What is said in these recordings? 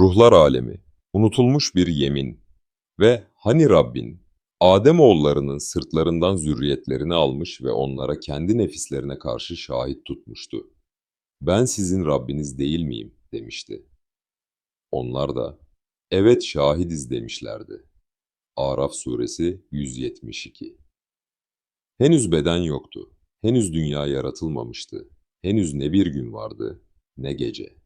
Ruhlar alemi, unutulmuş bir yemin ve hani Rabbin, Ademoğullarının sırtlarından zürriyetlerini almış ve onlara kendi nefislerine karşı şahit tutmuştu. Ben sizin Rabbiniz değil miyim demişti. Onlar da evet şahidiz demişlerdi. Araf suresi 172 Henüz beden yoktu. Henüz dünya yaratılmamıştı. Henüz ne bir gün vardı ne gece.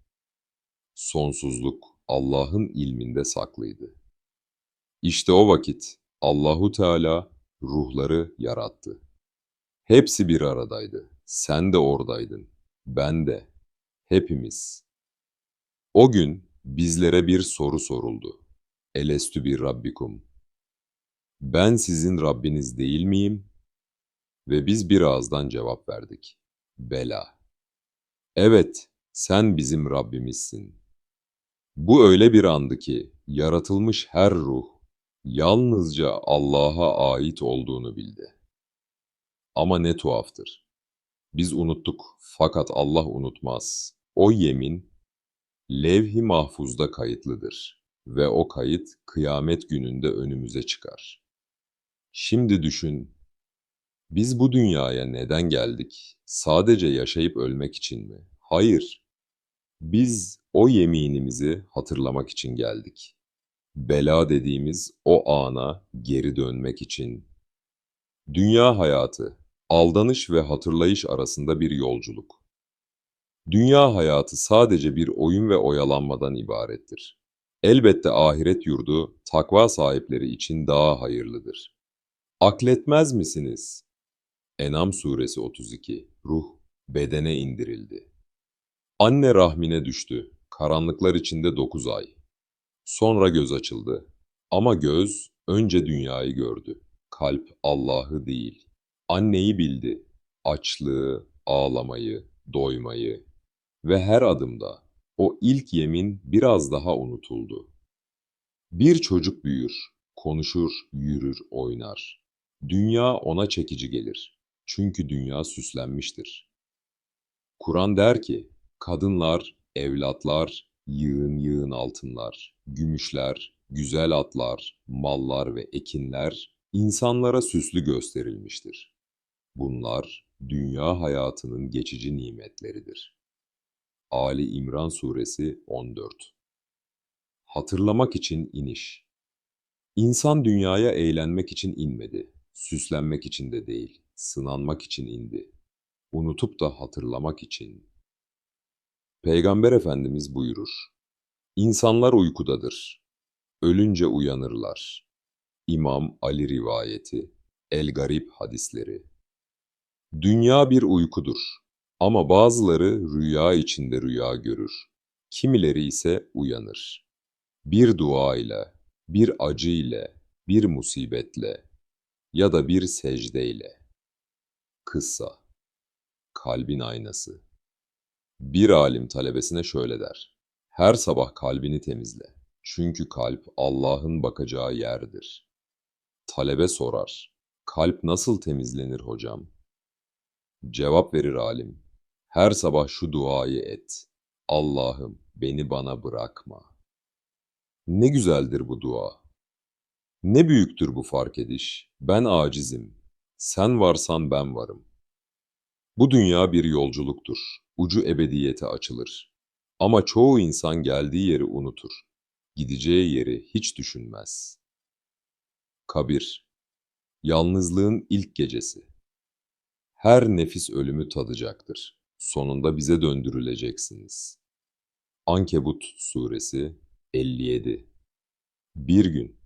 Sonsuzluk Allah'ın ilminde saklıydı. İşte o vakit Allahu Teala ruhları yarattı. Hepsi bir aradaydı. Sen de oradaydın. Ben de. Hepimiz. O gün bizlere bir soru soruldu. Elestü bir Rabbikum. Ben sizin Rabbiniz değil miyim? Ve biz bir ağızdan cevap verdik. Bela. Evet, sen bizim Rabbimizsin. Bu öyle bir andı ki yaratılmış her ruh yalnızca Allah'a ait olduğunu bildi. Ama ne tuhaftır. Biz unuttuk fakat Allah unutmaz. O yemin levh-i mahfuzda kayıtlıdır ve o kayıt kıyamet gününde önümüze çıkar. Şimdi düşün, biz bu dünyaya neden geldik? Sadece yaşayıp ölmek için mi? Hayır. Biz o yeminimizi hatırlamak için geldik. Bela dediğimiz o ana geri dönmek için. Dünya hayatı, aldanış ve hatırlayış arasında bir yolculuk. Dünya hayatı sadece bir oyun ve oyalanmadan ibarettir. Elbette ahiret yurdu takva sahipleri için daha hayırlıdır. Akletmez misiniz? Enam suresi 32 Ruh bedene indirildi. Anne rahmine düştü. Karanlıklar içinde dokuz ay. Sonra göz açıldı. Ama göz önce dünyayı gördü. Kalp Allah'ı değil. Anneyi bildi. Açlığı, ağlamayı, doymayı ve her adımda o ilk yemin biraz daha unutuldu. Bir çocuk büyür, konuşur, yürür, oynar. Dünya ona çekici gelir. Çünkü dünya süslenmiştir. Kur'an der ki, kadınlar, evlatlar, yığın yığın altınlar, gümüşler, güzel atlar, mallar ve ekinler insanlara süslü gösterilmiştir. Bunlar dünya hayatının geçici nimetleridir. Ali İmran Suresi 14 Hatırlamak için iniş İnsan dünyaya eğlenmek için inmedi, süslenmek için de değil, sınanmak için indi. Unutup da hatırlamak için. Peygamber Efendimiz buyurur. İnsanlar uykudadır. Ölünce uyanırlar. İmam Ali rivayeti, El Garip hadisleri. Dünya bir uykudur. Ama bazıları rüya içinde rüya görür. Kimileri ise uyanır. Bir dua ile, bir acı ile, bir musibetle ya da bir secdeyle. Kıssa Kalbin aynası Bir alim talebesine şöyle der. Her sabah kalbini temizle. Çünkü kalp Allah'ın bakacağı yerdir. Talebe sorar. Kalp nasıl temizlenir hocam? Cevap verir alim. Her sabah şu duayı et. Allah'ım beni bana bırakma. Ne güzeldir bu dua. Ne büyüktür bu fark ediş. Ben acizim. Sen varsan ben varım. Bu dünya bir yolculuktur. Ucu ebediyete açılır. Ama çoğu insan geldiği yeri unutur. Gideceği yeri hiç düşünmez. Kabir Yalnızlığın ilk gecesi. Her nefis ölümü tadacaktır. Sonunda bize döndürüleceksiniz. Ankebut Suresi 57 Bir gün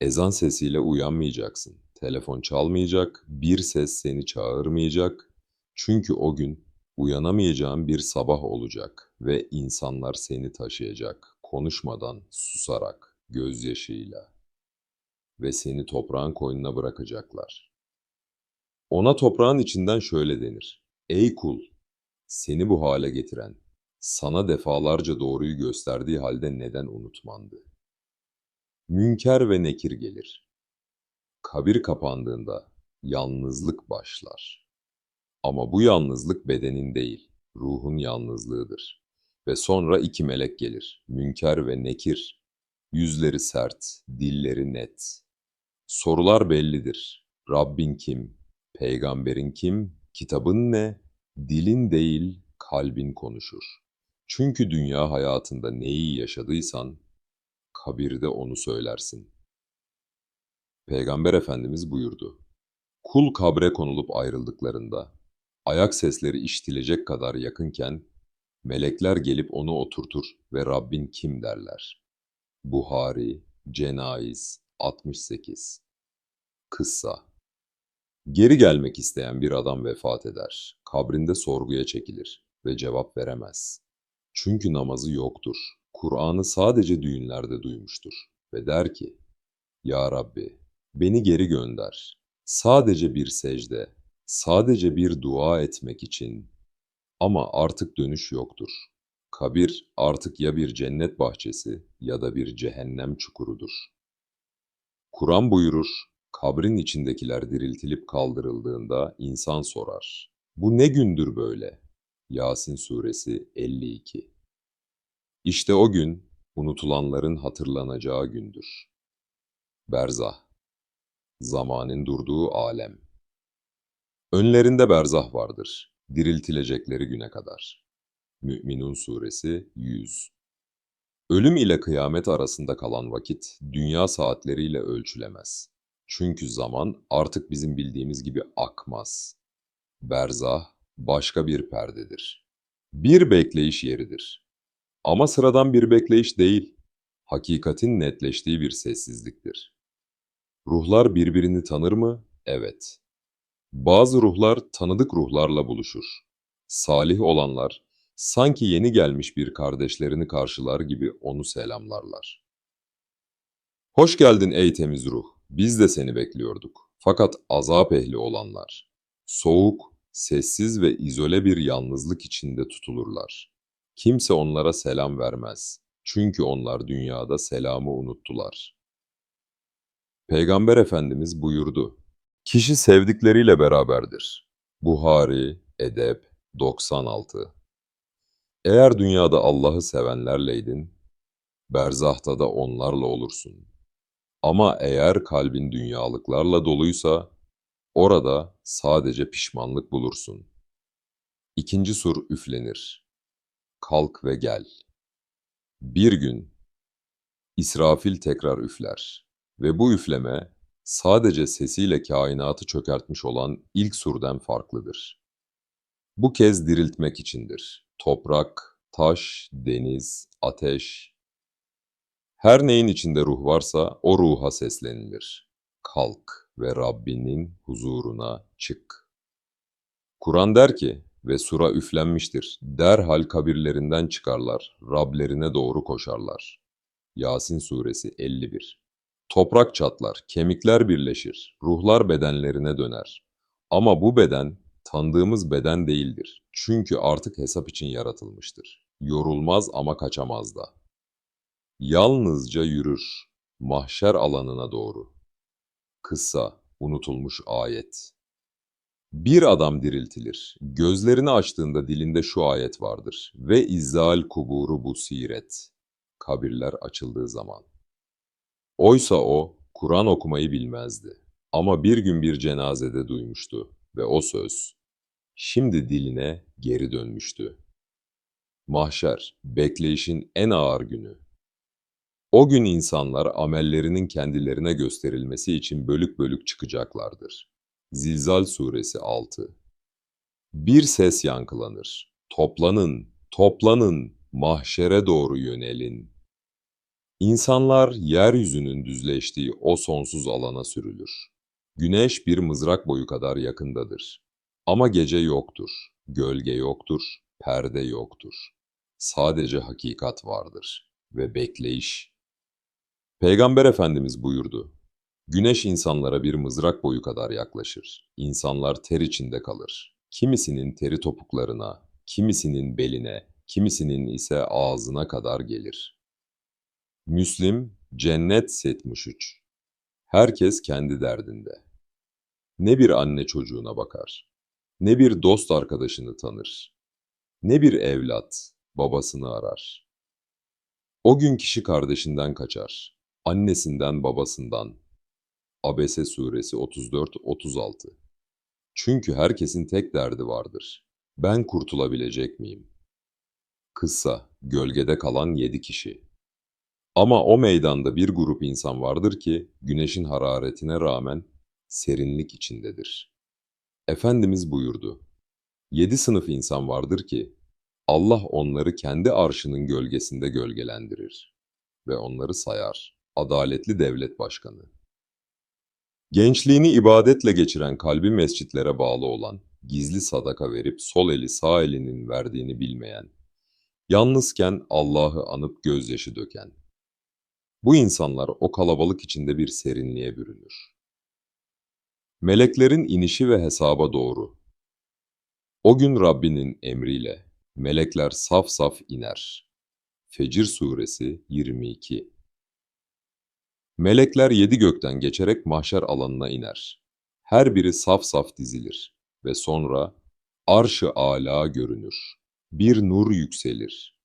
ezan sesiyle uyanmayacaksın. Telefon çalmayacak, bir ses seni çağırmayacak. Çünkü o gün uyanamayacağın bir sabah olacak ve insanlar seni taşıyacak, konuşmadan, susarak, gözyaşıyla ve seni toprağın koynuna bırakacaklar. Ona toprağın içinden şöyle denir. Ey kul, seni bu hale getiren, sana defalarca doğruyu gösterdiği halde neden unutmandı? Münker ve nekir gelir. Kabir kapandığında yalnızlık başlar. Ama bu yalnızlık bedenin değil, ruhun yalnızlığıdır. Ve sonra iki melek gelir. Münker ve Nekir. Yüzleri sert, dilleri net. Sorular bellidir. Rabbin kim? Peygamberin kim? Kitabın ne? Dilin değil, kalbin konuşur. Çünkü dünya hayatında neyi yaşadıysan, kabirde onu söylersin. Peygamber Efendimiz buyurdu. Kul kabre konulup ayrıldıklarında, ayak sesleri işitilecek kadar yakınken, melekler gelip onu oturtur ve Rabbin kim derler. Buhari, Cenayiz, 68 Kıssa Geri gelmek isteyen bir adam vefat eder. Kabrinde sorguya çekilir ve cevap veremez. Çünkü namazı yoktur. Kur'an'ı sadece düğünlerde duymuştur ve der ki, Ya Rabbi, beni geri gönder. Sadece bir secde, sadece bir dua etmek için. Ama artık dönüş yoktur. Kabir artık ya bir cennet bahçesi ya da bir cehennem çukurudur. Kur'an buyurur, kabrin içindekiler diriltilip kaldırıldığında insan sorar. Bu ne gündür böyle? Yasin suresi 52 İşte o gün unutulanların hatırlanacağı gündür. Berzah Zamanın durduğu alem Önlerinde berzah vardır, diriltilecekleri güne kadar. Mü'minun suresi 100 Ölüm ile kıyamet arasında kalan vakit dünya saatleriyle ölçülemez. Çünkü zaman artık bizim bildiğimiz gibi akmaz. Berzah başka bir perdedir. Bir bekleyiş yeridir. Ama sıradan bir bekleyiş değil, hakikatin netleştiği bir sessizliktir. Ruhlar birbirini tanır mı? Evet. Bazı ruhlar tanıdık ruhlarla buluşur. Salih olanlar sanki yeni gelmiş bir kardeşlerini karşılar gibi onu selamlarlar. Hoş geldin ey temiz ruh. Biz de seni bekliyorduk. Fakat azap ehli olanlar, soğuk, sessiz ve izole bir yalnızlık içinde tutulurlar. Kimse onlara selam vermez. Çünkü onlar dünyada selamı unuttular. Peygamber Efendimiz buyurdu. Kişi sevdikleriyle beraberdir. Buhari, Edep, 96 Eğer dünyada Allah'ı sevenlerleydin, berzahta da onlarla olursun. Ama eğer kalbin dünyalıklarla doluysa, orada sadece pişmanlık bulursun. İkinci sur üflenir. Kalk ve gel. Bir gün, İsrafil tekrar üfler ve bu üfleme sadece sesiyle kainatı çökertmiş olan ilk surden farklıdır. Bu kez diriltmek içindir. Toprak, taş, deniz, ateş, her neyin içinde ruh varsa o ruha seslenilir. Kalk ve Rabbinin huzuruna çık. Kur'an der ki ve sura üflenmiştir. Derhal kabirlerinden çıkarlar, Rablerine doğru koşarlar. Yasin suresi 51 Toprak çatlar, kemikler birleşir, ruhlar bedenlerine döner. Ama bu beden tanıdığımız beden değildir. Çünkü artık hesap için yaratılmıştır. Yorulmaz ama kaçamaz da. Yalnızca yürür, mahşer alanına doğru. Kısa, unutulmuş ayet. Bir adam diriltilir. Gözlerini açtığında dilinde şu ayet vardır. Ve izzal kuburu bu siret. Kabirler açıldığı zaman. Oysa o, Kur'an okumayı bilmezdi. Ama bir gün bir cenazede duymuştu ve o söz, şimdi diline geri dönmüştü. Mahşer, bekleyişin en ağır günü. O gün insanlar amellerinin kendilerine gösterilmesi için bölük bölük çıkacaklardır. Zilzal suresi 6 Bir ses yankılanır. Toplanın, toplanın, mahşere doğru yönelin. İnsanlar yeryüzünün düzleştiği o sonsuz alana sürülür. Güneş bir mızrak boyu kadar yakındadır. Ama gece yoktur, gölge yoktur, perde yoktur. Sadece hakikat vardır ve bekleyiş. Peygamber Efendimiz buyurdu. Güneş insanlara bir mızrak boyu kadar yaklaşır. İnsanlar ter içinde kalır. Kimisinin teri topuklarına, kimisinin beline, kimisinin ise ağzına kadar gelir. Müslim, Cennet 73 Herkes kendi derdinde. Ne bir anne çocuğuna bakar, ne bir dost arkadaşını tanır, ne bir evlat, babasını arar. O gün kişi kardeşinden kaçar, annesinden babasından. Abese suresi 34-36 Çünkü herkesin tek derdi vardır. Ben kurtulabilecek miyim? Kıssa, gölgede kalan yedi kişi. Ama o meydanda bir grup insan vardır ki güneşin hararetine rağmen serinlik içindedir. Efendimiz buyurdu. Yedi sınıf insan vardır ki Allah onları kendi arşının gölgesinde gölgelendirir ve onları sayar. Adaletli devlet başkanı. Gençliğini ibadetle geçiren kalbi mescitlere bağlı olan, gizli sadaka verip sol eli sağ elinin verdiğini bilmeyen, yalnızken Allah'ı anıp gözyaşı döken. Bu insanlar o kalabalık içinde bir serinliğe bürünür. Meleklerin inişi ve hesaba doğru. O gün Rabbinin emriyle melekler saf saf iner. Fecir suresi 22 Melekler yedi gökten geçerek mahşer alanına iner. Her biri saf saf dizilir ve sonra arş-ı âlâ görünür. Bir nur yükselir.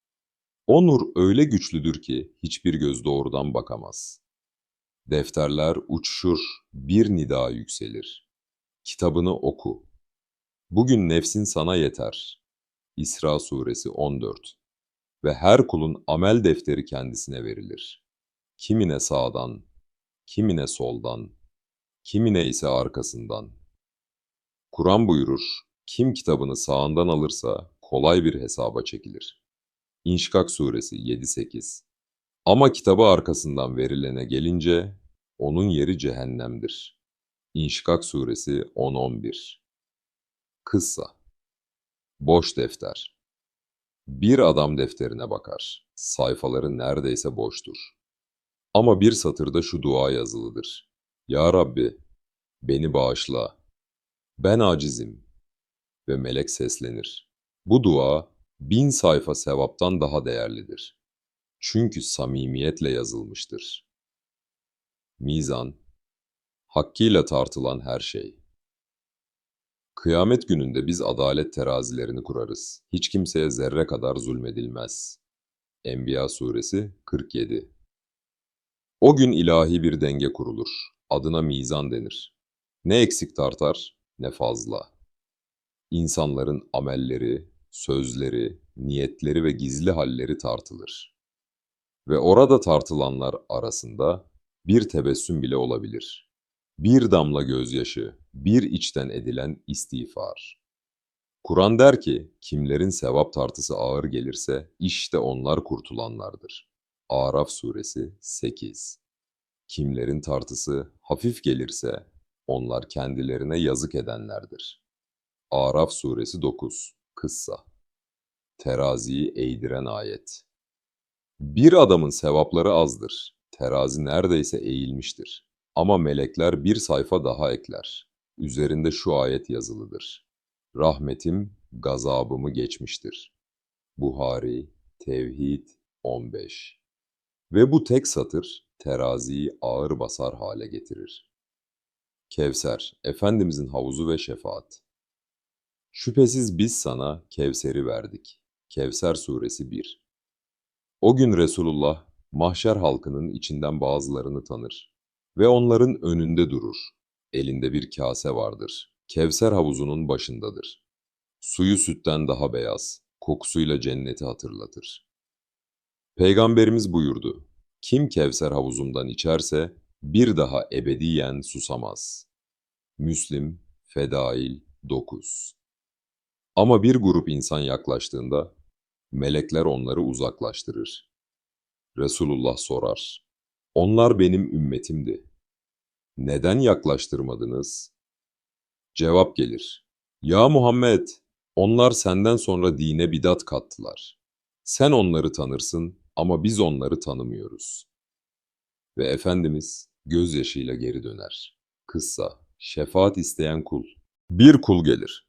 O nur öyle güçlüdür ki hiçbir göz doğrudan bakamaz. Defterler uçuşur, bir nida yükselir. Kitabını oku. Bugün nefsin sana yeter. İsra suresi 14 Ve her kulun amel defteri kendisine verilir. Kimine sağdan, kimine soldan, kimine ise arkasından. Kur'an buyurur, kim kitabını sağından alırsa kolay bir hesaba çekilir. İnşikak suresi 7-8 Ama kitabı arkasından verilene gelince onun yeri cehennemdir. İnşikak suresi 10-11 Kıssa Boş defter Bir adam defterine bakar. Sayfaları neredeyse boştur. Ama bir satırda şu dua yazılıdır. Ya Rabbi, beni bağışla. Ben acizim. Ve melek seslenir. Bu dua bin sayfa sevaptan daha değerlidir. Çünkü samimiyetle yazılmıştır. Mizan, hakkıyla tartılan her şey. Kıyamet gününde biz adalet terazilerini kurarız. Hiç kimseye zerre kadar zulmedilmez. Enbiya suresi 47 O gün ilahi bir denge kurulur. Adına mizan denir. Ne eksik tartar ne fazla. İnsanların amelleri, sözleri, niyetleri ve gizli halleri tartılır. Ve orada tartılanlar arasında bir tebessüm bile olabilir. Bir damla gözyaşı, bir içten edilen istiğfar. Kur'an der ki, kimlerin sevap tartısı ağır gelirse işte onlar kurtulanlardır. Araf suresi 8 Kimlerin tartısı hafif gelirse onlar kendilerine yazık edenlerdir. Araf suresi 9 Kıssa Teraziyi eğdiren ayet Bir adamın sevapları azdır. Terazi neredeyse eğilmiştir. Ama melekler bir sayfa daha ekler. Üzerinde şu ayet yazılıdır. Rahmetim gazabımı geçmiştir. Buhari, Tevhid 15 Ve bu tek satır teraziyi ağır basar hale getirir. Kevser, Efendimizin havuzu ve şefaat. Şüphesiz biz sana Kevser'i verdik. Kevser suresi 1 O gün Resulullah, mahşer halkının içinden bazılarını tanır ve onların önünde durur. Elinde bir kase vardır. Kevser havuzunun başındadır. Suyu sütten daha beyaz, kokusuyla cenneti hatırlatır. Peygamberimiz buyurdu, kim Kevser havuzumdan içerse bir daha ebediyen susamaz. Müslim, Fedail 9 Ama bir grup insan yaklaştığında, melekler onları uzaklaştırır. Resulullah sorar, onlar benim ümmetimdi. Neden yaklaştırmadınız? Cevap gelir. Ya Muhammed, onlar senden sonra dine bidat kattılar. Sen onları tanırsın ama biz onları tanımıyoruz. Ve Efendimiz gözyaşıyla geri döner. Kıssa, şefaat isteyen kul. Bir kul gelir.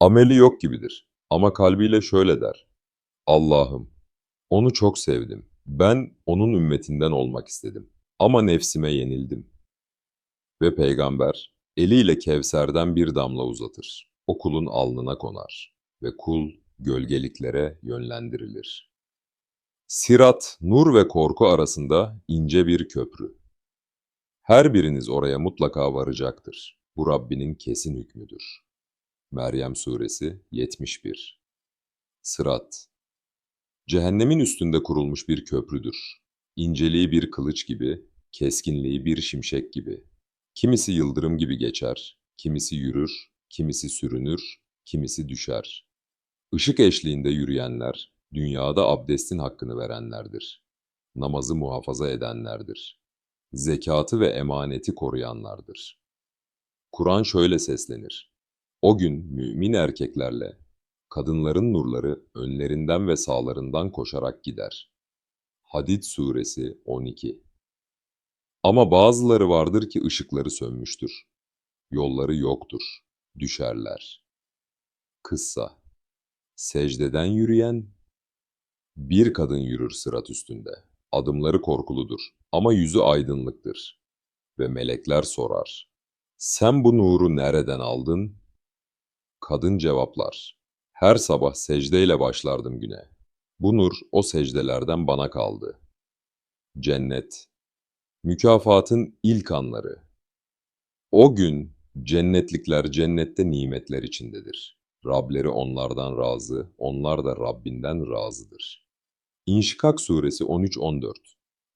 Ameli yok gibidir. Ama kalbiyle şöyle der. Allah'ım, onu çok sevdim. Ben onun ümmetinden olmak istedim. Ama nefsime yenildim. Ve peygamber eliyle Kevser'den bir damla uzatır. O kulun alnına konar. Ve kul gölgeliklere yönlendirilir. Sirat, nur ve korku arasında ince bir köprü. Her biriniz oraya mutlaka varacaktır. Bu Rabbinin kesin hükmüdür. Meryem Suresi 71 Sırat Cehennemin üstünde kurulmuş bir köprüdür. İnceliği bir kılıç gibi, keskinliği bir şimşek gibi. Kimisi yıldırım gibi geçer, kimisi yürür, kimisi sürünür, kimisi düşer. Işık eşliğinde yürüyenler, dünyada abdestin hakkını verenlerdir. Namazı muhafaza edenlerdir. Zekatı ve emaneti koruyanlardır. Kur'an şöyle seslenir. O gün mümin erkeklerle kadınların nurları önlerinden ve sağlarından koşarak gider. Hadid suresi 12 Ama bazıları vardır ki ışıkları sönmüştür. Yolları yoktur. Düşerler. Kıssa Secdeden yürüyen bir kadın yürür sırat üstünde. Adımları korkuludur ama yüzü aydınlıktır. Ve melekler sorar. Sen bu nuru nereden aldın? Kadın cevaplar. Her sabah secdeyle başlardım güne. Bu nur o secdelerden bana kaldı. Cennet. Mükafatın ilk anları. O gün cennetlikler cennette nimetler içindedir. Rableri onlardan razı, onlar da Rabbinden razıdır. İnşikak suresi 13-14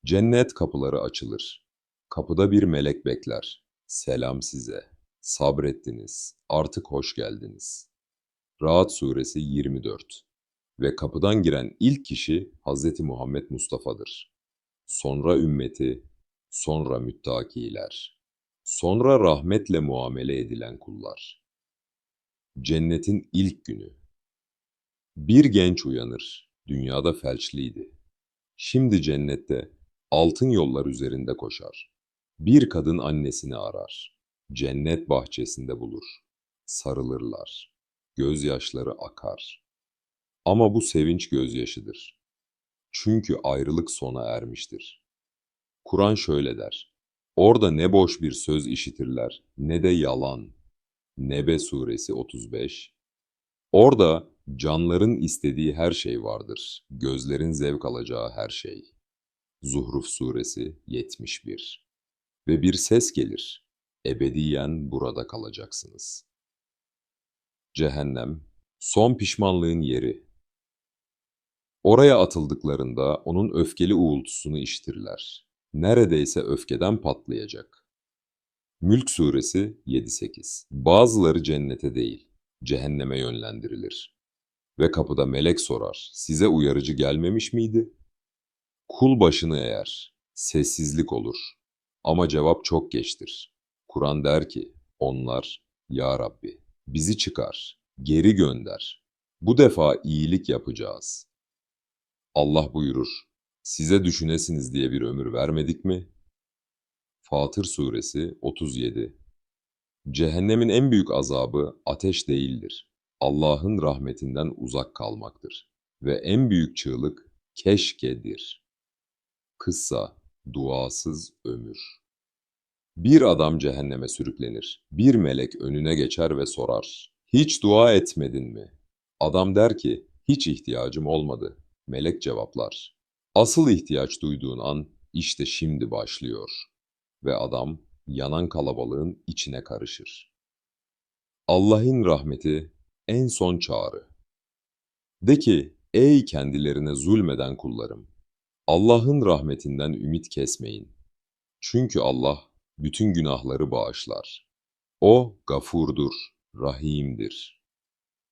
Cennet kapıları açılır. Kapıda bir melek bekler. Selam size. Sabrettiniz. Artık hoş geldiniz. Rahat suresi 24 Ve kapıdan giren ilk kişi Hz. Muhammed Mustafa'dır. Sonra ümmeti, sonra müttakiler, sonra rahmetle muamele edilen kullar. Cennetin ilk günü. Bir genç uyanır. Dünyada felçliydi. Şimdi cennette altın yollar üzerinde koşar. Bir kadın annesini arar. Cennet bahçesinde bulur. Sarılırlar. Gözyaşları akar. Ama bu sevinç gözyaşıdır. Çünkü ayrılık sona ermiştir. Kur'an şöyle der. Orada ne boş bir söz işitirler, ne de yalan. Nebe suresi 35 Orada canların istediği her şey vardır. Gözlerin zevk alacağı her şey. Zuhruf suresi 71 Ve bir ses gelir. Ebediyen burada kalacaksınız. Cehennem, son pişmanlığın yeri. Oraya atıldıklarında onun öfkeli uğultusunu işitirler. Neredeyse öfkeden patlayacak. Mülk suresi 7-8 Bazıları cennete değil, cehenneme yönlendirilir. Ve kapıda melek sorar, size uyarıcı gelmemiş miydi? Kul başını eğer, sessizlik olur. Ama cevap çok geçtir. Kur'an der ki, onlar, Ya Rabbi, bizi çıkar, geri gönder. Bu defa iyilik yapacağız. Allah buyurur, size düşünesiniz diye bir ömür vermedik mi? Fatır Suresi 37 Cehennemin en büyük azabı ateş değildir. Allah'ın rahmetinden uzak kalmaktır. Ve en büyük çığlık keşkedir. Kıssa, duasız ömür. Bir adam cehenneme sürüklenir. Bir melek önüne geçer ve sorar. Hiç dua etmedin mi? Adam der ki, hiç ihtiyacım olmadı. Melek cevaplar. Asıl ihtiyaç duyduğun an işte şimdi başlıyor. Ve adam yanan kalabalığın içine karışır. Allah'ın rahmeti en son çağrı. De ki, ey kendilerine zulmeden kullarım, Allah'ın rahmetinden ümit kesmeyin. Çünkü Allah bütün günahları bağışlar. O gafurdur, rahimdir.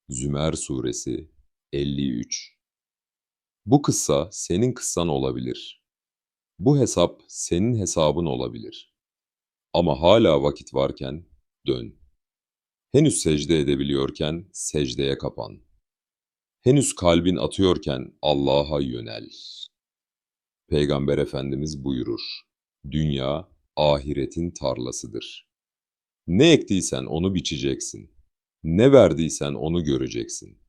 Zümer Suresi 53 Bu kıssa senin kıssan olabilir. Bu hesap senin hesabın olabilir. Ama hala vakit varken dön. Henüz secde edebiliyorken secdeye kapan. Henüz kalbin atıyorken Allah'a yönel. Peygamber Efendimiz buyurur. Dünya ahiretin tarlasıdır. Ne ektiysen onu biçeceksin. Ne verdiysen onu göreceksin.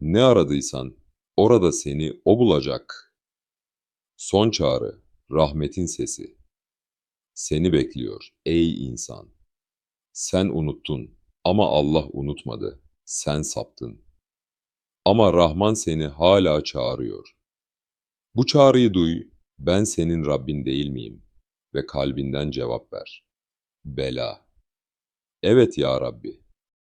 Ne aradıysan orada seni o bulacak. Son çağrı, rahmetin sesi. Seni bekliyor ey insan. Sen unuttun ama Allah unutmadı. Sen saptın. Ama Rahman seni hala çağırıyor. Bu çağrıyı duy, ben senin Rabbin değil miyim? Ve kalbinden cevap ver. Bela. Evet ya Rabbi,